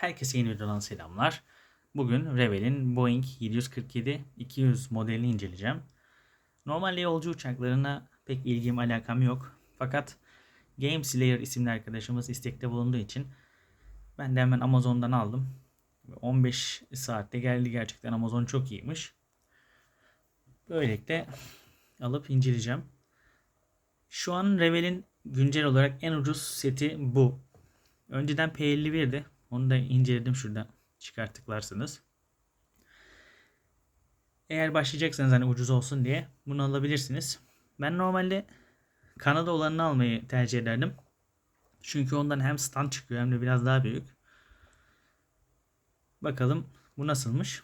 Herkese yeni videodan selamlar. Bugün Rebel'in Boeing 747-200 modelini inceleyeceğim. Normalde yolcu uçaklarına pek ilgim alakam yok. Fakat Game Slayer isimli arkadaşımız istekte bulunduğu için ben de hemen Amazon'dan aldım. 15 saatte geldi gerçekten Amazon çok iyiymiş. Böylelikle alıp inceleyeceğim. Şu an Rebel'in güncel olarak en ucuz seti bu. Önceden P51'di. Onu da inceledim şuradan çıkar tıklarsınız. Eğer başlayacaksanız hani ucuz olsun diye bunu alabilirsiniz. Ben normalde Kanada olanını almayı tercih ederdim. Çünkü ondan hem stand çıkıyor hem de biraz daha büyük. Bakalım bu nasılmış.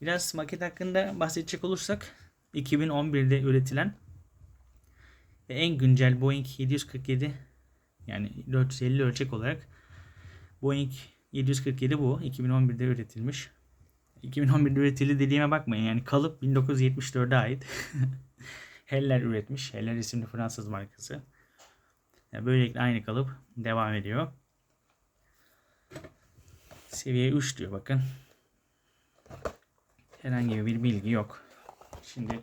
Biraz maket hakkında bahsedecek olursak 2011'de üretilen ve en güncel Boeing 747 yani 450 ölçek olarak Boeing 747 bu. 2011'de üretilmiş. 2011'de üretildi dediğime bakmayın. Yani kalıp 1974'e ait. Heller üretmiş. Heller isimli Fransız markası. Yani böylelikle aynı kalıp devam ediyor. Seviye 3 diyor bakın. Herhangi bir bilgi yok. Şimdi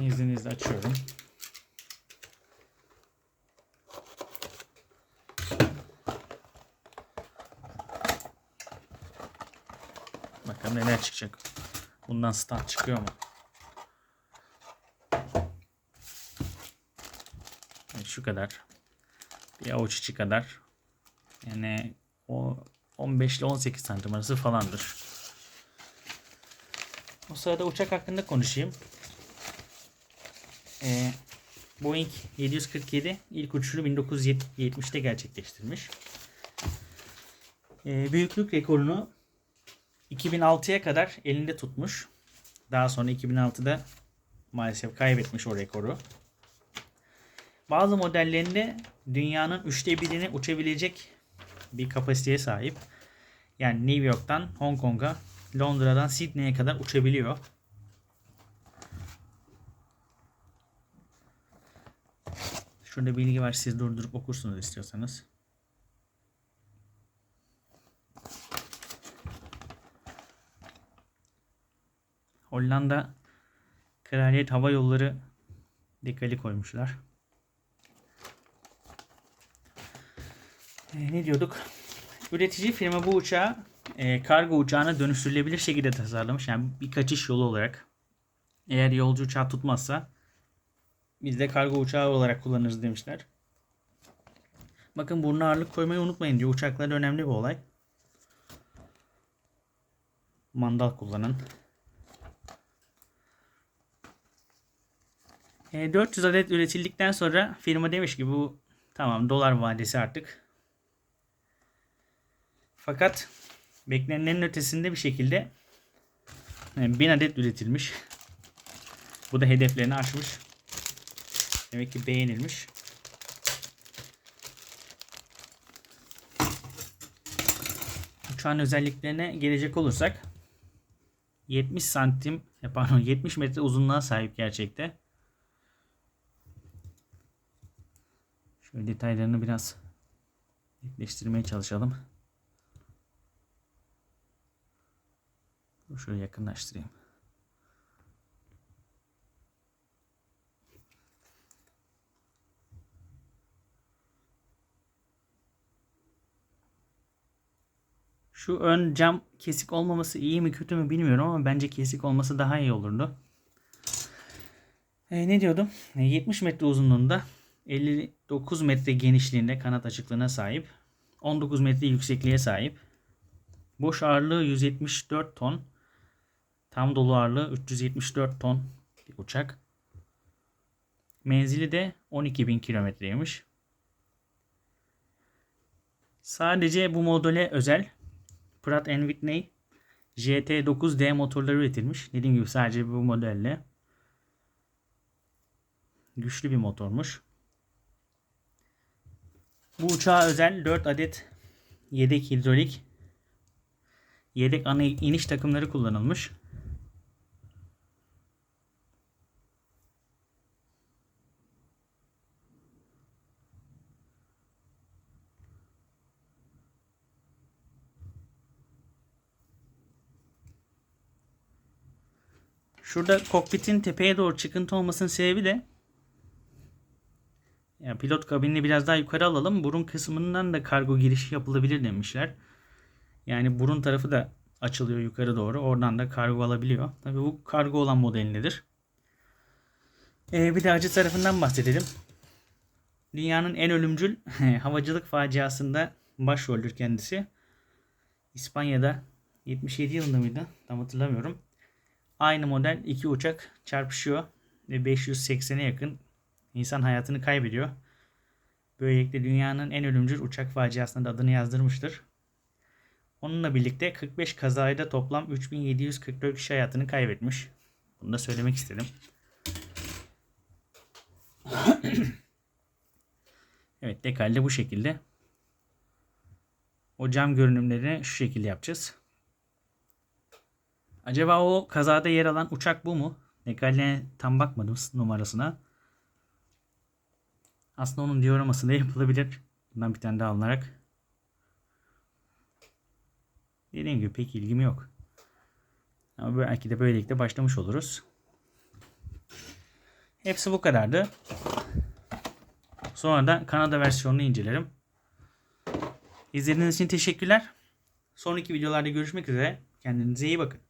izninizle açıyorum. Bakalım neler çıkacak. Bundan start çıkıyor mu? Şu kadar. Bir avuç içi kadar. Yani o 15 ile 18 santim arası falandır. O sırada uçak hakkında konuşayım. Ee, Boeing 747 ilk uçuşunu 1970'te gerçekleştirmiş. Ee, büyüklük rekorunu 2006'ya kadar elinde tutmuş. Daha sonra 2006'da maalesef kaybetmiş o rekoru. Bazı modellerinde dünyanın üçte birini uçabilecek bir kapasiteye sahip. Yani New York'tan Hong Kong'a, Londra'dan Sydney'e kadar uçabiliyor. Şurada bilgi var siz durdurup okursunuz istiyorsanız. Hollanda Kraliyet Hava Yolları dekali koymuşlar. E, ne diyorduk? Üretici firma bu uçağı e, kargo uçağına dönüştürülebilir şekilde tasarlamış. Yani bir kaçış yolu olarak. Eğer yolcu uçağı tutmazsa biz de kargo uçağı olarak kullanırız demişler. Bakın burnu ağırlık koymayı unutmayın diyor. Uçaklar önemli bir olay. Mandal kullanın. E, 400 adet üretildikten sonra firma demiş ki bu tamam dolar vadesi artık. Fakat beklenenin ötesinde bir şekilde yani 1000 adet üretilmiş. Bu da hedeflerini aşmış. Demek ki beğenilmiş. Uçağın özelliklerine gelecek olursak 70 santim pardon 70 metre uzunluğa sahip gerçekte. Şöyle detaylarını biraz netleştirmeye çalışalım. Şöyle yakınlaştırayım. Şu ön cam kesik olmaması iyi mi kötü mü bilmiyorum ama bence kesik olması daha iyi olurdu. E, ne diyordum? E, 70 metre uzunluğunda 59 metre genişliğinde kanat açıklığına sahip. 19 metre yüksekliğe sahip. Boş ağırlığı 174 ton. Tam dolu ağırlığı 374 ton bir uçak. Menzili de 12.000 kilometreymiş. Sadece bu modele özel Pratt Whitney JT9D motorları üretilmiş. Dediğim gibi sadece bu modelle. Güçlü bir motormuş. Bu uçağa özel 4 adet yedek hidrolik yedek ana iniş takımları kullanılmış. Şurada kokpitin tepeye doğru çıkıntı olmasının sebebi de ya pilot kabinini biraz daha yukarı alalım. Burun kısmından da kargo girişi yapılabilir demişler. Yani burun tarafı da açılıyor yukarı doğru. Oradan da kargo alabiliyor. Tabii bu kargo olan modelindedir. Ee, bir de acı tarafından bahsedelim. Dünyanın en ölümcül havacılık faciasında başroldür kendisi. İspanya'da 77 yılında mıydı? Tam hatırlamıyorum. Aynı model iki uçak çarpışıyor ve 580'e yakın insan hayatını kaybediyor. Böylelikle dünyanın en ölümcül uçak faciasına da adını yazdırmıştır. Onunla birlikte 45 kazayla toplam 3744 kişi hayatını kaybetmiş. Bunu da söylemek istedim. evet dekalde bu şekilde. O cam görünümlerini şu şekilde yapacağız. Acaba o kazada yer alan uçak bu mu? Dekaline tam bakmadım numarasına. Aslında onun dioraması da yapılabilir. Bundan bir tane daha alınarak. Dediğim gibi pek ilgim yok. Ama belki de böylelikle başlamış oluruz. Hepsi bu kadardı. Sonra da Kanada versiyonunu incelerim. İzlediğiniz için teşekkürler. Sonraki videolarda görüşmek üzere. Kendinize iyi bakın.